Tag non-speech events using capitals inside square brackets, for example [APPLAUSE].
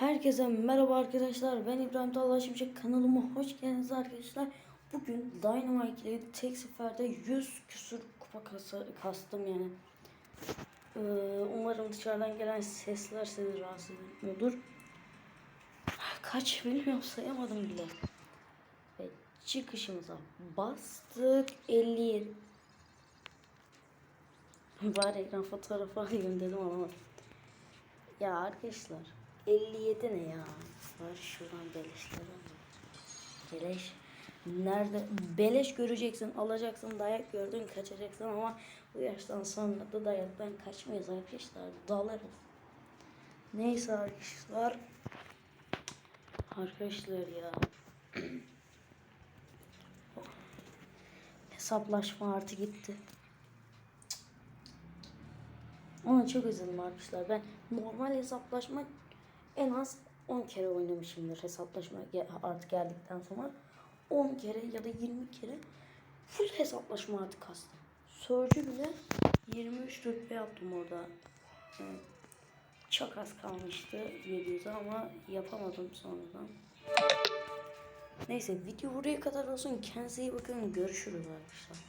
Herkese merhaba arkadaşlar. Ben İbrahim Talha Şimşek kanalıma hoş geldiniz arkadaşlar. Bugün Dynamite ile tek seferde 100 küsür kupa kastım yani. Ee, umarım dışarıdan gelen sesler sizi rahatsız etmiyordur. Kaç bilmiyorum sayamadım bile. Ve çıkışımıza bastık 57. Bari ekran fotoğrafı [LAUGHS] dedim ama. Ya arkadaşlar 57 ne ya? Var şuradan beleşleri alalım. Beleş. Nerede? Beleş göreceksin, alacaksın, dayak gördün, kaçacaksın ama bu yaştan sonra da dayaktan kaçmayız arkadaşlar. Dalarız. Neyse arkadaşlar. Arkadaşlar ya. [CLEARS THROAT] Hesaplaşma artı gitti. Ona çok üzüldüm arkadaşlar. Ben normal hesaplaşma en az 10 kere oynamışımdır hesaplaşma artık geldikten sonra. 10 kere ya da 20 kere full hesaplaşma artık kastım. Sörcü bile 23 rütbe yaptım orada. Evet. Çok az kalmıştı 700'e ama yapamadım sonradan. Neyse video buraya kadar olsun. Kendinize iyi bakın. Görüşürüz arkadaşlar.